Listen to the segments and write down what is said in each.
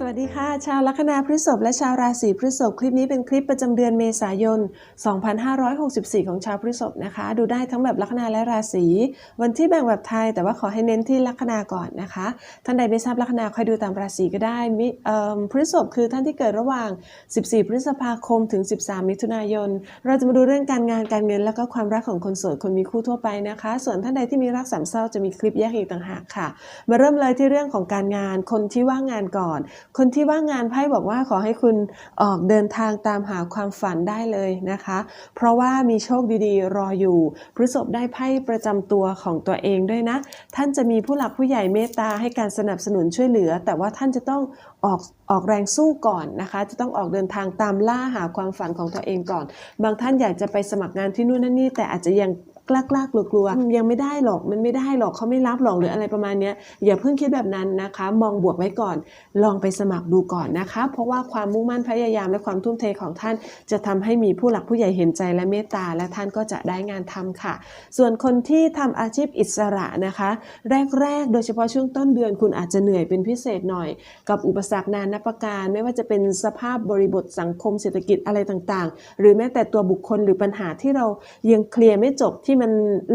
สวัสดีค่ะ ชาวลัคนาพฤษภและชาวราศีพฤษภคลิปนี้เป็นคลิปประจำเดือนเมษายน 2564 ของชาวพฤษภนะคะ ดูได้ทั้งแบบลัคนาและราศีวันที่แบ่งแบบไทย แต่ว่าขอให้เน้นที่ลัคนาก่อนนะคะ ท่านใดไม่ทราบลัคนาคอยดูตามราศีก็ได้มิพฤษภคือท่านที่เกิดระหว่าง 14 พฤษภาคมถึง 13 มิถุนายน เราจะมาดูเรื่องการงานการเงิน แล้วก็ความรักของคนโสดคนมีคู่ทั่วไปนะคะ ส่วนท่านใดที่มีรักสามเศร้าจะมีคลิปแยกอีกต่างหากค่ะ มาเริ่มเลยที่เรื่องของการงานคนที่ว่างงานก่อน คนที่ว่างงานไพ่บอกว่าขอให้คุณออกเดินทางตามหาความฝันได้เลยนะคะ เพราะว่ามีโชคดีๆ รออยู่พฤษภได้ไพ่ประจำตัวของตัวเองด้วยนะ ท่านจะมีผู้หลักผู้ใหญ่เมตตาให้การสนับสนุนช่วยเหลือ แต่ว่าท่านจะต้องออกออกแรงสู้ก่อนนะคะ จะต้องออกเดินทางตามล่าหาความฝันของตัวเองก่อน บางท่านอยากจะไปสมัครงานที่นู่นนั่นนี่แต่อาจจะยัง กล้ากล้ากลัวกลัวๆยังไม่ได้หรอกมันไม่ได้หรอกเขาไม่รับหรอกหรืออะไรประมาณนี้อย่าเพิ่งคิดแบบนั้นนะคะ มองบวกไว้ก่อน ลองไปสมัครดูก่อนนะคะ เพราะว่าความมุ่งมั่นพยายามและความทุ่มเทของท่าน จะทำให้มีผู้หลักผู้ใหญ่เห็นใจและเมตตา และท่านก็จะได้งานทำค่ะ ส่วนคนที่ทำอาชีพอิสระนะคะ แรกๆ โดยเฉพาะช่วงต้นเดือนคุณอาจจะเหนื่อยเป็นพิเศษหน่อย กับอุปสรรคนานาประการ ไม่ว่าจะเป็นสภาพบริบทสังคมเศรษฐกิจอะไรต่างๆ หรือแม้แต่ตัวบุคคลหรือปัญหาที่เรายังเคลียร์ไม่จบที่มัน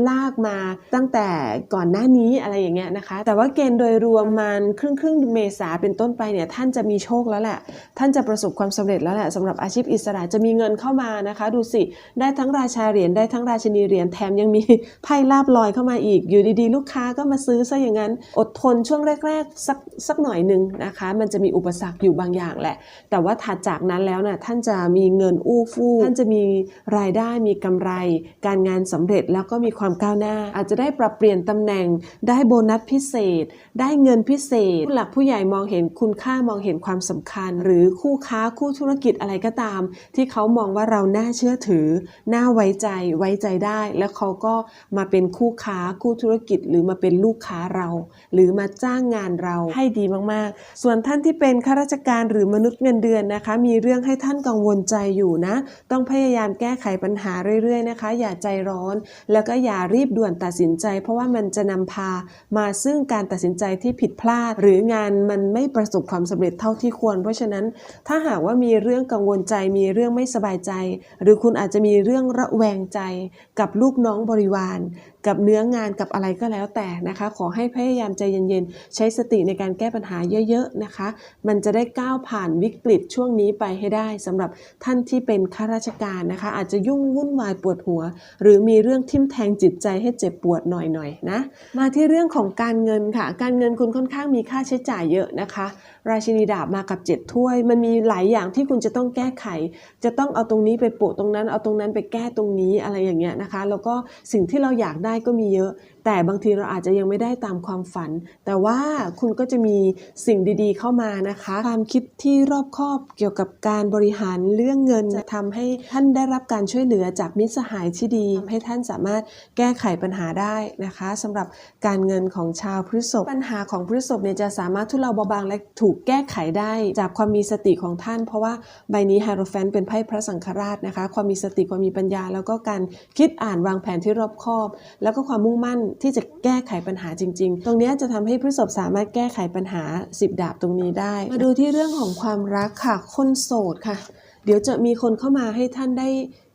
ลากมาตั้งแต่ก่อนหน้านี้อะไรอย่างเงี้ยนะคะ แต่ว่าเกณฑ์โดยรวมมันครึ่งครึ่งเมษาเป็นต้นไปเนี่ยท่านจะมีโชคแล้วแหละ ท่านจะประสบความสำเร็จแล้วแหละสำหรับอาชีพอิสระจะมีเงินเข้ามานะคะ ดูสิได้ทั้งราชาเหรียญได้ทั้งราชินีเหรียญแถมยังมีไพ่ลาบลอยเข้ามาอีก อยู่ดีๆ ลูกค้าก็มาซื้อซะอย่างนั้น อดทนช่วงแรกๆสักสักหน่อยหนึ่งนะคะ มันจะมีอุปสรรคอยู่บางอย่างแหละ แต่ว่าถัดจากนั้นแล้วน่ะท่านจะมีเงินอู้ฟู่ท่านจะมีรายได้มีกำไร การงานสำเร็จแล้วก็มีความก้าวหน้า อาจจะได้ปรับเปลี่ยนตำแหน่ง ได้โบนัสพิเศษ ได้เงินพิเศษ ผู้หลักผู้ใหญ่มองเห็นคุณค่ามองเห็นความสำคัญ หรือคู่ค้าคู่ธุรกิจอะไรก็ตาม ที่เขามองว่าเราน่าเชื่อถือ น่าไว้ใจไว้ใจได้ แล้วเขาก็มาเป็นคู่ค้าคู่ธุรกิจ หรือมาเป็นลูกค้าเรา หรือมาจ้างงานเราให้ดีมากๆ ส่วนท่านที่เป็นข้าราชการหรือมนุษย์เงินเดือนนะคะ มีเรื่องให้ท่านกังวลใจอยู่นะ ต้องพยายามแก้ไขปัญหาเรื่อยๆนะคะ อย่าใจร้อนแล้วก็อย่ารีบด่วนตัดสินใจ เพราะว่ามันจะนำพามาซึ่งการตัดสินใจที่ผิดพลาด หรืองานมันไม่ประสบความสำเร็จเท่าที่ควร เพราะฉะนั้นถ้าหากว่ามีเรื่องกังวลใจมีเรื่องไม่สบายใจ หรือคุณอาจจะมีเรื่องระแวงใจ กับลูกน้องบริวาร กับเนื้องานกับอะไรก็แล้วแต่นะคะ ขอให้พยายามใจเย็นๆ ใช้สติในการแก้ปัญหาเยอะๆนะคะ มันจะได้ก้าวผ่านวิกฤตช่วงนี้ไปให้ได้สำหรับท่านที่เป็นข้าราชการนะคะ อาจจะยุ่งวุ่นวายปวดหัว หรือมีเรื่องทิ่มแทงจิตใจให้เจ็บปวดหน่อยๆนะมาที่เรื่องของการเงินค่ะ การเงินคุณค่อนข้างมีค่าใช้จ่ายเยอะนะคะ ราชินีดาบมากับเจ็ดถ้วย มันมีหลายอย่างที่คุณจะต้องแก้ไข จะต้องเอาตรงนี้ไปโปะตรงนั้น เอาตรงนั้นไปแก้ตรงนี้อะไรอย่างเงี้ยนะคะ แล้วก็สิ่งที่เราอยากได้ก็มีเยอะ แต่บางทีเราอาจจะยังไม่ได้ตามความฝัน แต่ว่าคุณก็จะมีสิ่งดีๆ เข้ามานะคะ ความคิดที่รอบคอบเกี่ยวกับการบริหารเรื่องเงินจะทำให้ท่านได้รับการช่วยเหลือจากมิตรสหายที่ดีทำให้ท่านสามามารถแก้ไขปัญหาได้นะคะสำหรับการเงินของชาวพฤษภปัญหาของพฤษภเนี่ยจะสามารถทุเลาเบาบางและถูกแก้ไขได้จากความมีสติของท่าน เพราะว่าใบนี้ไฮโรแฟนเป็นไพ่พระสังฆราชนะคะ ความมีสติความมีปัญญา แล้วก็การคิดอ่านวางแผนที่รอบคอบ แล้วก็ความมุ่งมั่นที่จะแก้ไขปัญหาจริง ๆ ตรงนี้จะทำให้พฤษภสามารถแก้ไขปัญหา 10 ดาบตรงนี้ได้ มาดูที่เรื่องของความรักค่ะ คนโสดค่ะ เดี๋ยวจะมีคนเข้ามาให้ท่านได้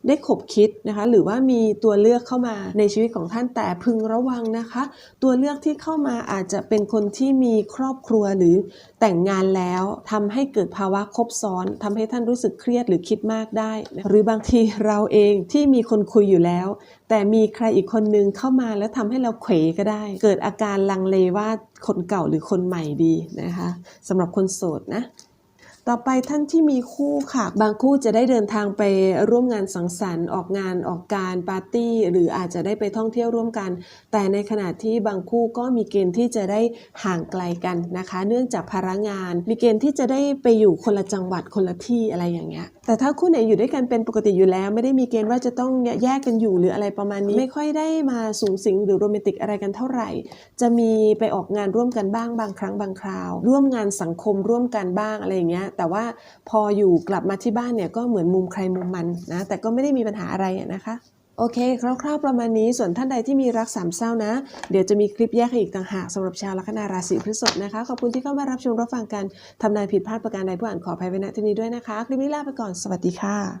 ได้ขบคิดนะคะ หรือว่ามีตัวเลือกเข้ามาในชีวิตของท่านแต่พึงระวังนะคะ ตัวเลือกที่เข้ามาอาจจะเป็นคนที่มีครอบครัวหรือแต่งงานแล้วทำให้เกิดภาวะครบซ้อนทำให้ท่านรู้สึกเครียดหรือคิดมากได้นะหรือบางทีเราเองที่มีคนคุยอยู่แล้ว แต่มีใครอีกคนนึงเข้ามาแล้วทำให้เราเขวก็ได้ เกิดอาการลังเลว่าคนเก่าหรือคนใหม่ดีนะคะสำหรับคนโสดนะ ต่อไปท่านที่มีคู่ค่ะ บางคู่จะได้เดินทางไปร่วมงานสังสรรค์ออกงานออกการปาร์ตี้ หรืออาจจะได้ไปท่องเที่ยวร่วมกัน แต่ในขณะที่บางคู่ก็มีเกณฑ์ที่จะได้ห่างไกลกันนะคะ เนื่องจากภาระงาน มีเกณฑ์ที่จะได้ไปอยู่คนละจังหวัดคนละที่อะไรอย่างเงี้ย แต่ถ้าคู่ไหนอยู่ด้วยกันเป็นปกติอยู่แล้ว ไม่ได้มีเกณฑ์ว่าจะต้องแยกกันอยู่หรืออะไรประมาณนี้ ไม่ค่อยได้มาสูงสิงหรือโรแมนติกอะไรกันเท่าไหร่ จะมีไปออกงานร่วมกันบ้างบางครั้งบางคราว ร่วมงานสังคมร่วมกันบ้างอะไรอย่างเงี้ยแต่ว่าพออยู่กลับมาที่บ้านเนี่ยก็เหมือนมุมใครมุมมันนะแต่ก็ไม่ได้มีปัญหาอะไรอะนะคะ โอเค คร่าวๆประมาณนี้ส่วนท่านใดที่มีรักสามเศร้านะ เดี๋ยวจะมีคลิปแยกให้อีกต่างหากสำหรับชาวลัคนาราศีพฤษภนะคะ ขอบคุณที่เข้ามารับชมรับฟังกันทำนายผิดพลาดประการใดผู้อ่านขออภัยไว้ณที่นี้ด้วยนะคะ คลิปนี้ลาไปก่อนสวัสดีค่ะ